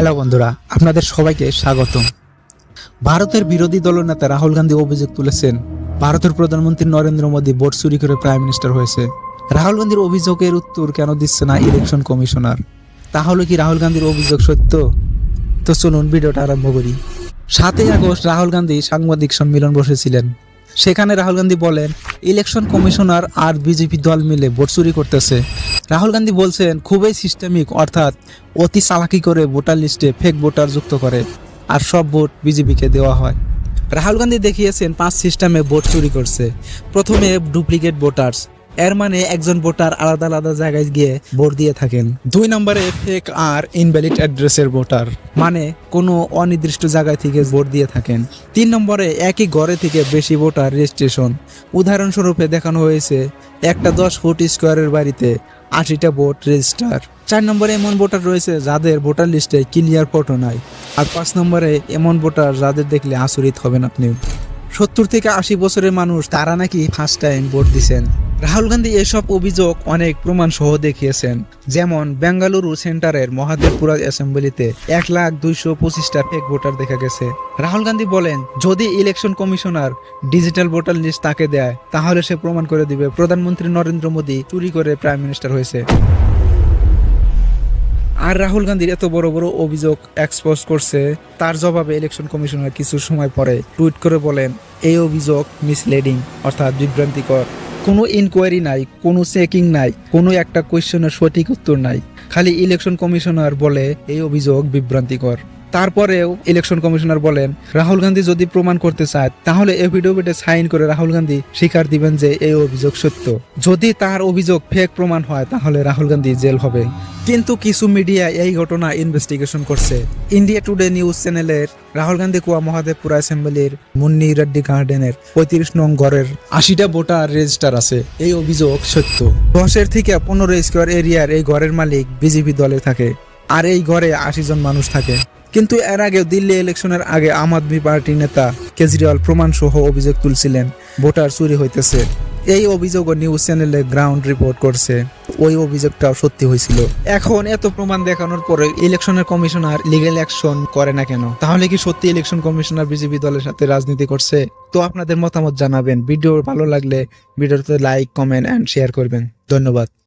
Hello বন্ধুরা, আপনাদের সবাইকে স্বাগতম। ভারতের বিরোধী দলনেতা রাহুল গান্ধী অভিযোগ তুলেছেন, ভারতের প্রধানমন্ত্রী নরেন্দ্র মোদী ভোট চুরি করে প্রাইম মিনিস্টার হয়েছে। রাহুল গান্ধীর অভিযোগের উত্তর কেন দিচ্ছে না ইলেকশন কমিশনার? তাহলে কি রাহুল গান্ধীর অভিযোগ সত্য? তো চলুন ভিডিওটা আরম্ভ করি। সাতই আগস্ট রাহুল গান্ধী সাংবাদিক সম্মেলন বসেছিলেন। সেখানে রাহুল গান্ধী বলেন, ইলেকশন কমিশনার আর বিজেপি দল মিলে ভোট চুরি করতেছে। রাহুল গান্ধী বলছেন খুবই সিস্টেমিক অর্থাৎ অতি চালাকি করে ভোটার লিস্টে ফেক ভোটার যুক্ত করে আর সব ভোট বিজেপিকে দেওয়া হয়। রাহুল গান্ধী দেখিয়েছেন, পাঁচ সিস্টেমে ভোট চুরি করছে। প্রথমে ডুপ্লিকেট ভোটার্স এর মানে একজন ভোটার আলাদা আলাদা জায়গায় গিয়ে ভোট দিয়ে থাকেন। দুই নম্বরে ফেক আর ইনভ্যালিড অ্যাড্রেসের ভোটার মানে কোনো অনির্দিষ্ট জায়গায় থেকে ভোট দিয়ে থাকেন। তিন নম্বরে একই ঘরে থেকে বেশি ভোটার রেজিস্ট্রেশন উদাহরণস্বরূপে দেখানো হয়েছে, একটা দশ ফুট স্কোয়ারের বাড়িতে আশিটা ভোট রেজিস্টার চার নম্বরে এমন ভোটার রয়েছে যাদের ভোটার লিস্টে ক্লিয়ার ফটো নাই। আর পাঁচ নম্বরে এমন ভোটার যাদের দেখলে আচরিত হবেন আপনি সত্তর থেকে আশি বছরের মানুষ, তারা নাকি ফার্স্ট টাইম ভোট দিছেন। রাহুল গান্ধী এসব অভিযোগ অনেক প্রমাণ সহ দেখিয়েছেন। যেমন, বেঙ্গালুরু সেন্টারের মহাদেবপুরা অ্যাসেম্বলিতে এক লাখ দুইশো পঁচিশটা ফেক ভোটার দেখা গেছে। রাহুল গান্ধী বলেন, যদি election commissioner digital voter list তাকে দেয়, তাহলে সে প্রমাণ করে দিবে প্রধানমন্ত্রী নরেন্দ্র মোদী চুরি করে প্রাইম মিনিস্টার হয়েছে। আর রাহুল গান্ধীর এত বড় বড় অভিযোগ এক্সপোজ করছে, তার জবাবে ইলেকশন কমিশনার কিছু সময় পরে টুইট করে বলেন, এই অভিযোগ মিসলিডিং অর্থাৎ বিভ্রান্তিকর। কোনো ইনকোয়ারি নাই, কোনো চেকিং নাই, কোনো একটা কোয়েশ্চেনের সঠিক উত্তর নাই। খালি ইলেকশন কমিশনার বলে এই অভিযোগ বিভ্রান্তিকর। তারপরেও ইলেকশন কমিশনার বলেন, রাহুল গান্ধী যদি প্রমাণ করতে চায়, তাহলে এফিডেভিটে সাইন করে রাহুল গান্ধী স্বীকার দিবেন যে এই অভিযোগ সত্য। যদি তার অভিযোগ ফেক প্রমাণ হয়, তাহলে রাহুল গান্ধী জেল হবে। কিন্তু কিছু মিডিয়া এই ঘটনা ইনভেস্টিগেশন করছে। ইন্ডিয়া টুডে নিউজ চ্যানেলের রাহুল গান্ধী, কুয়া মহাদেবপুর অ্যাসেম্বলির মুন্নি রেড্ডি গার্ডেনের পঁয়ত্রিশ নং ঘরের আশিটা ভোটার রেজিস্টার আছে। এই অভিযোগ সত্য। দশের থেকে পনেরো স্কোয়ার এরিয়ার এই ঘরের মালিক বিজেপি দলে থাকে আর এই ঘরে আশি জন মানুষ থাকে। কিন্তু এর আগে দিল্লি ইলেকশনের আগে আম আদমি পার্টির নেতা কেজরিওয়াল প্রমাণ সহ অভিযোগ তুলছিলেন, ভোটার চুরি হইতেছে। এই অভিযোগও নিউজ চ্যানেলে গ্রাউন্ড রিপোর্ট করছে। ওই অভিযোগটাও সত্যি হয়েছিল। এখন এত প্রমাণ দেখানোর পরে ইলেকশনের কমিশনার লিগেল অ্যাকশন করে না কেন? তাহলে কি সত্যি ইলেকশন কমিশনার বিজেপি দলের সাথে রাজনীতি করছে? তো আপনাদের মতামত জানাবেন। ভিডিও ভালো লাগলে ভিডিওতে লাইক কমেন্ট অ্যান্ড শেয়ার করবেন। ধন্যবাদ।